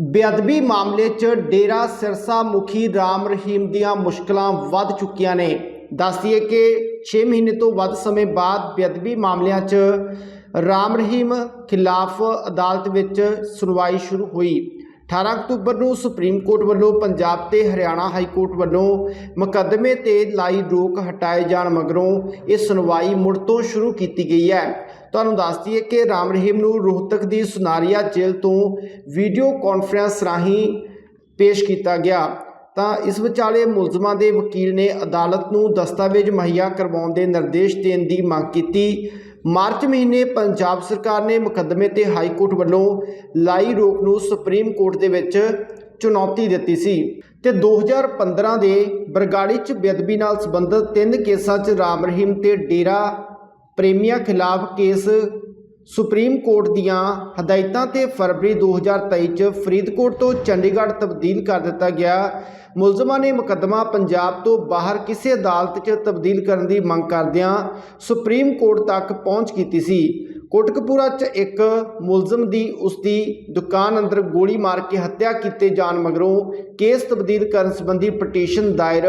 ਬੇਅਦਬੀ ਮਾਮਲੇ 'ਚ ਡੇਰਾ ਸਿਰਸਾ ਮੁਖੀ ਰਾਮ ਰਹੀਮ ਦੀਆਂ ਮੁਸ਼ਕਲਾਂ ਵੱਧ ਚੁੱਕੀਆਂ ਨੇ। ਦੱਸਦੀਏ ਕਿ 6 ਮਹੀਨੇ ਤੋਂ ਵੱਧ ਸਮੇਂ ਬਾਅਦ ਬੇਅਦਬੀ ਮਾਮਲਿਆਂ 'ਚ ਰਾਮ ਰਹੀਮ ਖਿਲਾਫ ਅਦਾਲਤ ਵਿੱਚ ਸੁਣਵਾਈ ਸ਼ੁਰੂ ਹੋਈ। 18 ਅਕਤੂਬਰ ਨੂੰ ਸੁਪਰੀਮ ਕੋਰਟ ਵੱਲੋਂ ਪੰਜਾਬ ਤੇ ਹਰਿਆਣਾ ਹਾਈ ਕੋਰਟ ਵੱਲੋਂ ਮੁਕੱਦਮੇ ਤੇ ਲਾਈ ਰੋਕ ਹਟਾਏ ਜਾਣ ਮਗਰੋਂ ਇਹ ਸੁਣਵਾਈ ਮੁੜ ਤੋਂ ਸ਼ੁਰੂ ਕੀਤੀ ਗਈ ਹੈ। ਤੁਹਾਨੂੰ ਦੱਸ ਦਈਏ ਕਿ ਰਾਮ ਰਹੀਮ ਨੂੰ ਰੋਹਤਕ ਦੀ ਸੁਨਾਰੀਆ ਜੇਲ੍ਹ ਤੋਂ ਵੀਡੀਓ ਕਾਨਫਰੰਸ ਰਾਹੀਂ ਪੇਸ਼ ਕੀਤਾ ਗਿਆ। ਤਾਂ ਇਸ ਵਿਚਾਲੇ ਮੁਲਜ਼ਮਾਂ ਦੇ ਵਕੀਲ ਨੇ ਅਦਾਲਤ ਨੂੰ ਦਸਤਾਵੇਜ਼ ਮੁਹੱਈਆ ਕਰਵਾਉਣ ਦੇ ਨਿਰਦੇਸ਼ ਦੇਣ ਦੀ ਮੰਗ ਕੀਤੀ। ਮਾਰਚ ਮਹੀਨੇ ਪੰਜਾਬ ਸਰਕਾਰ ਨੇ ਮੁਕੱਦਮੇ ਤੇ ਹਾਈ ਕੋਰਟ ਵੱਲੋਂ ਲਾਈ ਰੋਕ ਨੂੰ ਸੁਪਰੀਮ ਕੋਰਟ ਦੇ ਵਿੱਚ ਚੁਣੌਤੀ ਦਿੱਤੀ ਸੀ ਤੇ 2015 ਦੇ ਬਰਗਾੜੀ 'ਚ ਬੇਅਦਬੀ ਨਾਲ ਸੰਬੰਧਿਤ ਤਿੰਨ ਕੇਸਾਂ 'ਚ ਰਾਮ ਰਹੀਮ ਤੇ ਡੇਰਾ ਪ੍ਰੇਮੀਆਂ ਖਿਲਾਫ ਕੇਸ ਸੁਪਰੀਮ ਕੋਰਟ ਦੀਆਂ ਹਦਾਇਤਾਂ ਤੇ ਫਰਵਰੀ 2023 ਚ ਫਰੀਦਕੋਟ ਤੋਂ ਚੰਡੀਗੜ੍ਹ ਤਬਦੀਲ ਕਰ ਦਿੱਤਾ ਗਿਆ। ਮੁਲਜ਼ਮਾਂ ਨੇ ਮੁਕੱਦਮਾ ਪੰਜਾਬ ਤੋਂ ਬਾਹਰ ਕਿਸੇ ਅਦਾਲਤ 'ਚ ਤਬਦੀਲ ਕਰਨ ਦੀ ਮੰਗ ਕਰਦਿਆਂ ਸੁਪਰੀਮ ਕੋਰਟ ਤੱਕ ਪਹੁੰਚ ਕੀਤੀ ਸੀ। ਕੋਟਕਪੂਰਾ 'ਚ ਇੱਕ ਮੁਲਜ਼ਮ ਦੀ ਉਸ ਦੀ ਦੁਕਾਨ ਅੰਦਰ ਗੋਲੀ ਮਾਰ ਕੇ ਹੱਤਿਆ ਕੀਤੇ ਜਾਣ ਮਗਰੋਂ ਕੇਸ ਤਬਦੀਲ ਕਰਨ ਸੰਬੰਧੀ ਪਟੀਸ਼ਨ ਦਾਇਰ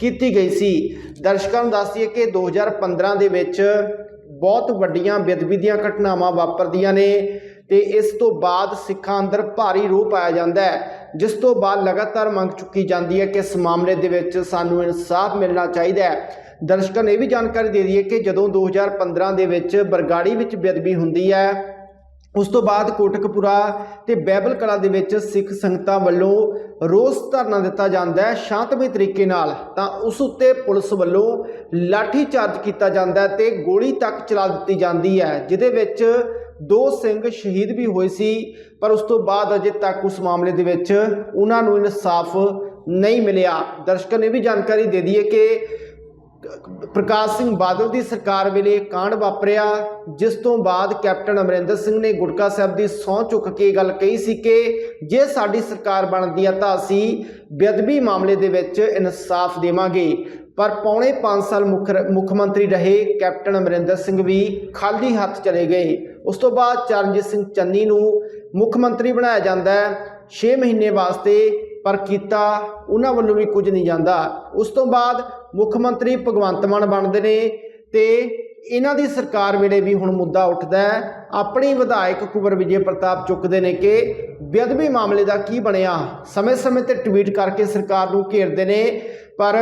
ਕੀਤੀ ਗਈ ਸੀ। ਦਰਸ਼ਕਾਂ ਨੂੰ ਦੱਸ ਦਈਏ ਕਿ 2015 ਦੇ ਵਿੱਚ ਬਹੁਤ ਵੱਡੀਆਂ ਬੇਅਦਬੀ ਦੀਆਂ ਘਟਨਾਵਾਂ ਵਾਪਰਦੀਆਂ ਨੇ ਤੇ ਇਸ ਤੋਂ ਬਾਅਦ ਸਿੱਖਾਂ ਅੰਦਰ ਭਾਰੀ ਰੋਹ ਪਾਇਆ ਜਾਂਦਾ ਹੈ, ਜਿਸ ਤੋਂ ਬਾਅਦ ਲਗਾਤਾਰ ਮੰਗ ਚੁੱਕੀ ਜਾਂਦੀ ਹੈ ਕਿ ਇਸ ਮਾਮਲੇ ਦੇ ਵਿੱਚ ਸਾਨੂੰ ਇਨਸਾਫ ਮਿਲਣਾ ਚਾਹੀਦਾ ਹੈ। ਦਰਸ਼ਕਾਂ ਨੂੰ ਇਹ ਵੀ ਜਾਣਕਾਰੀ ਦੇ ਦਈਏ ਕਿ ਜਦੋਂ 2015 ਦੇ ਵਿੱਚ ਬਰਗਾੜੀ ਵਿੱਚ ਬੇਅਦਬੀ ਹੁੰਦੀ ਹੈ ਉਸ ਤੋਂ ਬਾਅਦ ਕੋਟਕਪੂਰਾ ਤੇ ਬੈਬਲ ਕਲਾ ਦੇ ਵਿੱਚ ਸਿੱਖ ਸੰਗਤਾਂ ਵੱਲੋਂ ਰੋਸ ਧਰਨਾ ਦਿੱਤਾ ਜਾਂਦਾ ਹੈ ਸ਼ਾਂਤਮਈ ਤਰੀਕੇ ਨਾਲ, ਤਾਂ ਉਸ ਉੱਤੇ ਪੁਲਿਸ ਵੱਲੋਂ ਲਾਠੀ ਚਾਰਜ ਕੀਤਾ ਜਾਂਦਾ ਹੈ ਤੇ ਗੋਲੀ ਤੱਕ ਚਲਾ ਦਿੱਤੀ ਜਾਂਦੀ ਹੈ, ਜਿਹਦੇ ਵਿੱਚ ਦੋ ਸਿੰਘ ਸ਼ਹੀਦ ਵੀ ਹੋਏ ਸੀ, ਪਰ ਉਸ ਤੋਂ ਬਾਅਦ ਅਜੇ ਤੱਕ ਉਸ ਮਾਮਲੇ ਦੇ ਵਿੱਚ ਉਹਨਾਂ ਨੂੰ ਇਨਸਾਫ ਨਹੀਂ ਮਿਲਿਆ। ਦਰਸ਼ਕਾਂ ਨੇ ਵੀ ਜਾਣਕਾਰੀ ਦੇ ਦਈਏ ਕਿ ਪ੍ਰਕਾਸ਼ ਸਿੰਘ ਬਾਦਲ ਦੀ ਸਰਕਾਰ ਵੇਲੇ ਕਾਂਡ ਵਾਪਰਿਆ, ਜਿਸ ਤੋਂ ਬਾਅਦ ਕੈਪਟਨ ਅਮਰਿੰਦਰ ਸਿੰਘ ਨੇ ਗੁਟਕਾ ਸਾਹਿਬ ਦੀ ਸਹੁੰ ਚੁੱਕ ਕੇ ਗੱਲ ਕਹੀ ਸੀ ਕਿ ਜੇ ਸਾਡੀ ਸਰਕਾਰ ਬਣਦੀ ਆ ਤਾਂ ਅਸੀਂ ਬੇਅਦਬੀ ਮਾਮਲੇ ਦੇ ਵਿੱਚ ਇਨਸਾਫ ਦੇਵਾਂਗੇ। ਪਰ ਪੌਣੇ 5 ਸਾਲ ਮੁੱਖ ਮੁੱਖ ਮੰਤਰੀ ਰਹੇ ਕੈਪਟਨ ਅਮਰਿੰਦਰ ਸਿੰਘ ਵੀ ਖਾਲੀ ਹੱਥ ਚਲੇ ਗਏ। ਉਸ ਤੋਂ ਬਾਅਦ ਚਰਨਜੀਤ ਸਿੰਘ ਚੰਨੀ ਨੂੰ ਮੁੱਖ ਮੰਤਰੀ ਬਣਾਇਆ ਜਾਂਦਾ ਹੈ। 6 ਮਹੀਨੇ ਵਾਸਤੇ ਪਰ ਕੀਤਾ ਉਹਨਾਂ ਵੱਲੋਂ ਵੀ ਕੁਝ ਨਹੀਂ ਜਾਂਦਾ। ਉਸ ਤੋਂ ਬਾਅਦ ਮੁੱਖ ਮੰਤਰੀ ਭਗਵੰਤ ਮਾਨ ਬਣਦੇ ਨੇ ਤੇ ਇਹਨਾਂ ਦੀ ਸਰਕਾਰ ਵੇਲੇ ਵੀ ਹੁਣ ਮੁੱਦਾ ਉੱਠਦਾ ਹੈ। ਆਪਣੀ ਵਿਧਾਇਕ ਕੁਵਰ ਵਿਜੇ ਪ੍ਰਤਾਪ ਚੁੱਕਦੇ ਨੇ ਕਿ ਬੇਅਦਬੀ ਮਾਮਲੇ ਦਾ ਕੀ ਬਣਿਆ? ਸਮੇਂ-ਸਮੇਂ ਤੇ ਟਵੀਟ ਕਰਕੇ ਸਰਕਾਰ ਨੂੰ ਘੇਰਦੇ ਨੇ, ਪਰ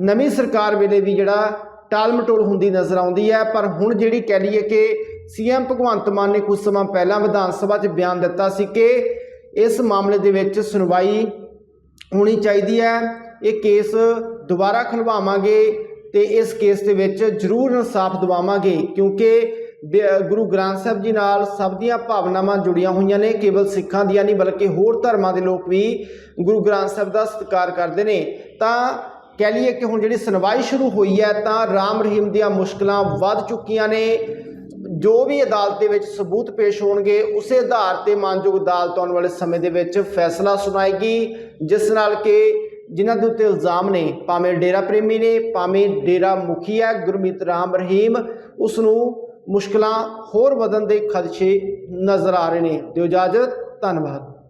ਨਵੀਂ ਸਰਕਾਰ ਵੇਲੇ ਵੀ ਜਿਹੜਾ ਟਾਲ ਮਟੋਲ ਹੁੰਦੀ ਨਜ਼ਰ ਆਉਂਦੀ ਹੈ। ਪਰ ਹੁਣ ਜਿਹੜੀ ਕਹਿ ਲਈਏ ਕਿ ਸੀਐਮ ਭਗਵੰਤ ਮਾਨ ਨੇ ਕੁਝ ਸਮਾਂ ਪਹਿਲਾਂ ਵਿਧਾਨ ਸਭਾ 'ਚ ਬਿਆਨ ਦਿੱਤਾ ਸੀ ਕਿ ਇਸ ਮਾਮਲੇ ਦੇ ਵਿੱਚ ਸੁਣਵਾਈ ਹੋਣੀ ਚਾਹੀਦੀ ਹੈ। ਇਹ ਕੇਸ ਦੁਬਾਰਾ ਖਲਵਾਵਾਂਗੇ ਤੇ ਇਸ ਕੇਸ ਦੇ ਵਿੱਚ ਜ਼ਰੂਰ ਇਨਸਾਫ ਦਿਵਾਵਾਂਗੇ ਕਿਉਂਕਿ ਬੇ- ਗੁਰੂ ਗ੍ਰੰਥ ਸਾਹਿਬ ਜੀ ਨਾਲ ਸਭ ਦੀਆਂ ਭਾਵਨਾਵਾਂ ਜੁੜੀਆਂ ਹੋਈਆਂ ਨੇ, ਕੇਵਲ ਸਿੱਖਾਂ ਦੀਆਂ ਨਹੀਂ ਬਲਕਿ ਹੋਰ ਧਰਮਾਂ ਦੇ ਲੋਕ ਵੀ ਗੁਰੂ ਗ੍ਰੰਥ ਸਾਹਿਬ ਦਾ ਸਤਿਕਾਰ ਕਰਦੇ ਨੇ। ਤਾਂ ਕਹਿ ਲਈਏ ਕਿ ਹੁਣ ਜਿਹੜੀ ਸੁਣਵਾਈ ਸ਼ੁਰੂ ਹੋਈ ਹੈ ਤਾਂ ਰਾਮ ਰਹੀਮ ਦੀਆਂ ਮੁਸ਼ਕਲਾਂ ਵੱਧ ਚੁੱਕੀਆਂ ਨੇ। ਜੋ ਵੀ ਅਦਾਲਤ ਦੇ ਵਿੱਚ ਸਬੂਤ ਪੇਸ਼ ਹੋਣਗੇ, ਉਸੇ ਆਧਾਰ ਤੇ ਮਾਨਯੋਗ ਅਦਾਲਤ ਆਉਣ ਵਾਲੇ ਸਮੇਂ ਦੇ ਵਿੱਚ ਫੈਸਲਾ ਸੁਣਾਏਗੀ। ਜਿਸ ਨਾਲ ਕਿ ਜਿਨ੍ਹਾਂ ਦੇ ਉੱਤੇ ਇਲਜ਼ਾਮ ਨੇ, ਭਾਵੇਂ ਡੇਰਾ ਪ੍ਰੇਮੀ ਨੇ, ਭਾਵੇਂ ਡੇਰਾ ਮੁਖੀ ਹੈ, ਗੁਰਮੀਤ ਰਾਮ ਰਹੀਮ ਉਸ ਨੂੰ ਮੁਸ਼ਕਲਾਂ ਹੋਰ ਵਧਣ ਦੇ ਖਦਸ਼ੇ ਨਜ਼ਰ ਆ ਰਹੇ ਨੇ। ਦਿਓ ਇਜਾਜ਼ਤ, ਧੰਨਵਾਦ।